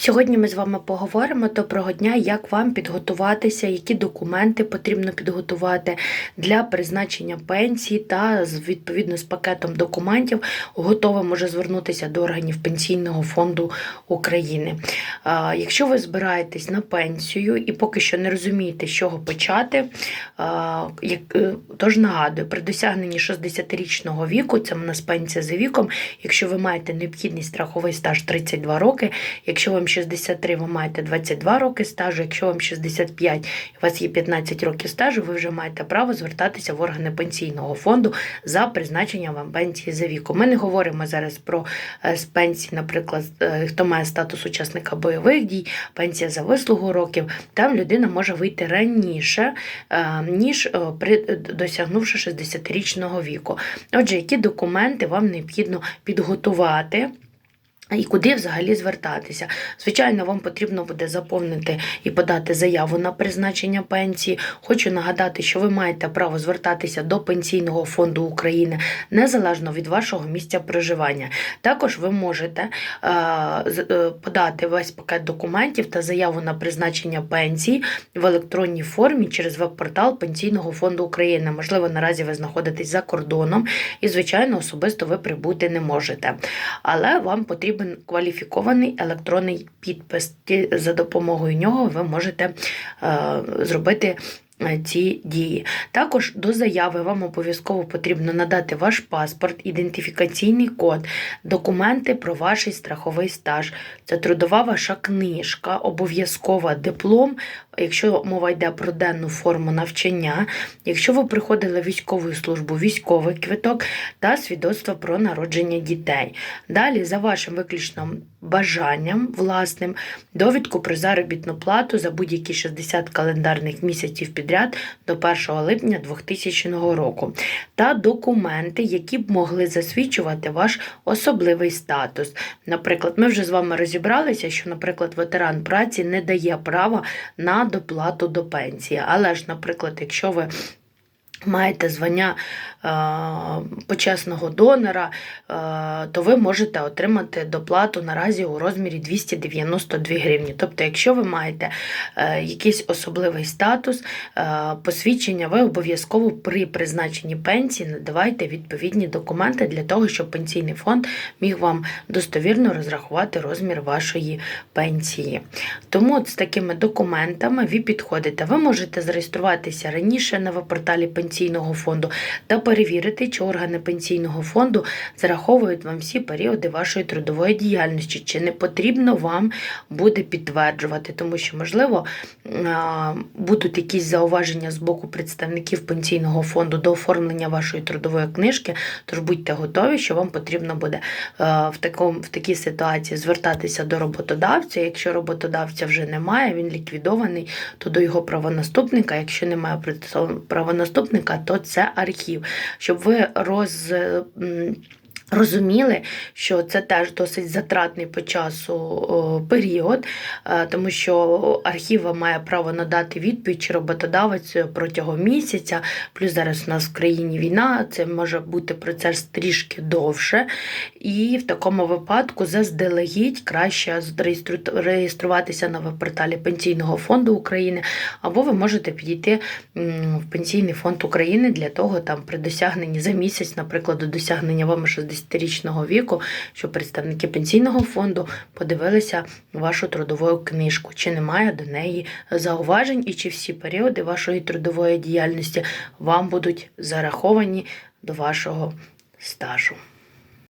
Сьогодні ми з вами поговоримо доброго дня, як вам підготуватися, які документи потрібно підготувати для призначення пенсії та відповідно з пакетом документів готове може звернутися до органів Пенсійного фонду України. Якщо ви збираєтесь на пенсію і поки що не розумієте, з чого почати, е, тож нагадую, при досягненні 60-річного віку, це в нас пенсія за віком, якщо ви маєте необхідний страховий стаж 32 роки, якщо вам 63, ви маєте 22 роки стажу, якщо вам 65 і у вас є 15 років стажу, ви вже маєте право звертатися в органи пенсійного фонду за призначенням вам пенсії за віком. Ми не говоримо зараз про е, з пенсії, наприклад, е, хто має статус учасника бойових дій, пенсія за вислугу років. Там людина може вийти раніше, е, ніж при досягнувши 60-річного віку. Отже, які документи вам необхідно підготувати? І куди взагалі звертатися? Звичайно, вам потрібно буде заповнити і подати заяву на призначення пенсії. Хочу нагадати, що ви маєте право звертатися до Пенсійного фонду України незалежно від вашого місця проживання. Також ви можете е, е, подати весь пакет документів та заяву на призначення пенсії в електронній формі через веб-портал Пенсійного фонду України. Можливо, наразі ви знаходитесь за кордоном і, звичайно, особисто ви прибути не можете але вам потрібен кваліфікований електронний підпис. За допомогою нього ви можете е, зробити. Ці дії. Також до заяви вам обов'язково потрібно надати ваш паспорт, ідентифікаційний код, документи про ваш страховий стаж. Це трудова ваша книжка, обов'язкова диплом, якщо мова йде про денну форму навчання, якщо ви приходили в військову службу, військовий квиток та свідоцтво про народження дітей. Далі, за вашим виключним бажанням власним, довідку про заробітну плату за будь-які 60 календарних місяців підряд до 1 липня 2000 року, та документи, які б могли засвідчувати ваш особливий статус. Наприклад, ми вже з вами розібралися, що, наприклад, ветеран праці не дає права на доплату до пенсії. Але ж, наприклад, якщо ви маєте звання е, почесного донора, е, то ви можете отримати доплату наразі у розмірі 292 гривні. Тобто, якщо ви маєте е, якийсь особливий статус, посвідчення, ви обов'язково при призначенні пенсії надавайте відповідні документи для того, щоб пенсійний фонд міг вам достовірно розрахувати розмір вашої пенсії. Тому от з такими документами ви підходите. Ви можете зареєструватися раніше на веб-порталі пенсійного фонду та перевірити, чи органи пенсійного фонду зараховують вам всі періоди вашої трудової діяльності, чи не потрібно вам буде підтверджувати, тому що, можливо, будуть якісь зауваження з боку представників пенсійного фонду до оформлення вашої трудової книжки. Тож будьте готові, що вам потрібно буде е, в, такому, в такій ситуації звертатися до роботодавця. Якщо роботодавця вже немає, він ліквідований, то до його правонаступника. Якщо немає представ- правонаступника, то це архів. Щоб ви роз. Розуміли, що це теж досить затратний по часу період, е, тому що архіва має право надати відповідь чи роботодавець протягом місяця. Плюс зараз у нас в країні війна, це може бути процес трішки довше. І в такому випадку заздалегідь краще реєструватися на веб-порталі Пенсійного фонду України, або ви можете підійти в Пенсійний фонд України для того, там при досягненні за місяць, наприклад, до досягнення вами 60-річного віку, щоб представники пенсійного фонду подивилися вашу трудову книжку, чи немає до неї зауважень, і чи всі періоди вашої трудової діяльності вам будуть зараховані до вашого стажу.